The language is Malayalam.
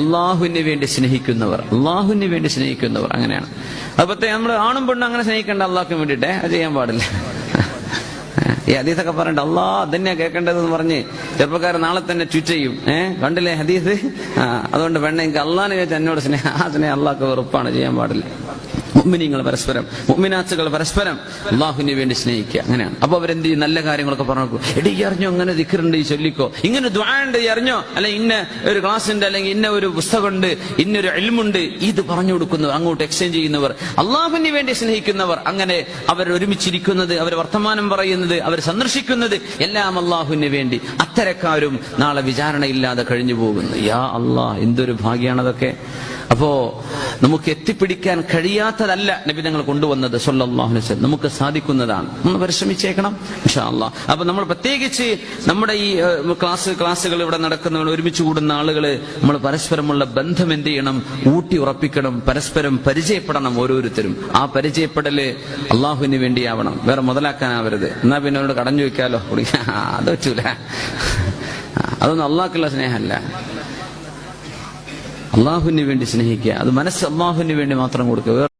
അള്ളാഹുവിന് വേണ്ടി സ്നേഹിക്കുന്നവർ അള്ളാഹുവിന് വേണ്ടി സ്നേഹിക്കുന്നവർ അങ്ങനെയാണ്. അതുപോലെ നമ്മൾ ആണും പെണ്ണും അങ്ങനെ സ്നേഹിക്കേണ്ട അള്ളാഹ്ക്ക് വേണ്ടിയിട്ടേ അത് ചെയ്യാൻ പാടില്ല. ഈ ഹദീസൊക്കെ പറയണ്ട അള്ളാ അതന്നെയാ കേൾക്കേണ്ടതെന്ന് പറഞ്ഞ് ചെറുപ്പക്കാരൻ നാളെ തന്നെ ട്വിറ്റ് ചെയ്യും. ഏഹ് കണ്ടില്ലേ ഹദീസ്? അതുകൊണ്ട് എനിക്ക് അള്ളാഹിനെ ചോദിച്ചാൽ എന്നോട് സ്നേഹ ആ സ്നേഹം അള്ളാഹ്ക്ക് വെറുപ്പാണ് ചെയ്യാൻ പാടില്ല. മുഅ്മിനീങ്ങൾ പരസ്പരം മുഅ്മിനാത്തുകൾ പരസ്പരം അള്ളാഹുവിന് വേണ്ടി സ്നേഹിക്കുക. അങ്ങനെയാണ്. അപ്പൊ അവരെന്ത് ചെയ്യും? നല്ല കാര്യങ്ങളൊക്കെ പറഞ്ഞു എടി അറിഞ്ഞോ? അങ്ങനെ ദിക്കറുണ്ട് ഈ ചൊല്ലിക്കോ. ഇങ്ങനെ ദ്വാണ്ട് അറിഞ്ഞോ? അല്ലെ ഇന്ന ഒരു ക്ലാസ് ഉണ്ട് അല്ലെങ്കിൽ ഇന്ന ഒരു പുസ്തകമുണ്ട് ഇന്നൊരു എൽമുണ്ട് ഇത് പറഞ്ഞു കൊടുക്കുന്നവർ അങ്ങോട്ട് എക്സ്ചേഞ്ച് ചെയ്യുന്നവർ അള്ളാഹുവിന് വേണ്ടി സ്നേഹിക്കുന്നവർ അങ്ങനെ അവർ ഒരുമിച്ചിരിക്കുന്നത് അവർ വർത്തമാനം പറയുന്നത് അവർ സന്ദർശിക്കുന്നത് എല്ലാം അള്ളാഹുവിന് വേണ്ടി. അത്തരക്കാരും നാളെ വിചാരണയില്ലാതെ കഴിഞ്ഞു പോകുന്നു. യാ അള്ളാഹ് എന്തൊരു ഭാഗ്യാണതൊക്കെ അപ്പോ നമുക്ക് എത്തിപ്പിടിക്കാൻ കഴിയാത്തതല്ല നബി ഞങ്ങൾ കൊണ്ടുവന്നത് വസല്ലം. നമുക്ക് സാധിക്കുന്നതാണ്. നമ്മൾ പരിശ്രമിച്ചേക്കണം ഇൻഷാ അല്ലാ അപ്പൊ നമ്മൾ പ്രത്യേകിച്ച് നമ്മുടെ ഈ ക്ലാസ് ക്ലാസ്സുകൾ ഇവിടെ നടക്കുന്നവർ ഒരുമിച്ച് കൂടുന്ന ആളുകൾ നമ്മൾ പരസ്പരമുള്ള ബന്ധം എന്ത് ചെയ്യണം? ഊട്ടി ഉറപ്പിക്കണം പരസ്പരം പരിചയപ്പെടണം ഓരോരുത്തരും. ആ പരിചയപ്പെടൽ അള്ളാഹുവിന് വേണ്ടിയാവണം. വേറെ മുതലാക്കാനാവരുത്. എന്നാ പിന്നെ അവരോട് വെക്കാലോ അതൊറ്റൂല അത് വെച്ചൂല അതൊന്നും അള്ളാഹ്ക്കുള്ള സ്നേഹമല്ല. അള്ളാഹുവിന് വേണ്ടി സ്നേഹിക്കുക. അത് മനസ്സ് അള്ളാഹുവിന് വേണ്ടി മാത്രം കൊടുക്കുക.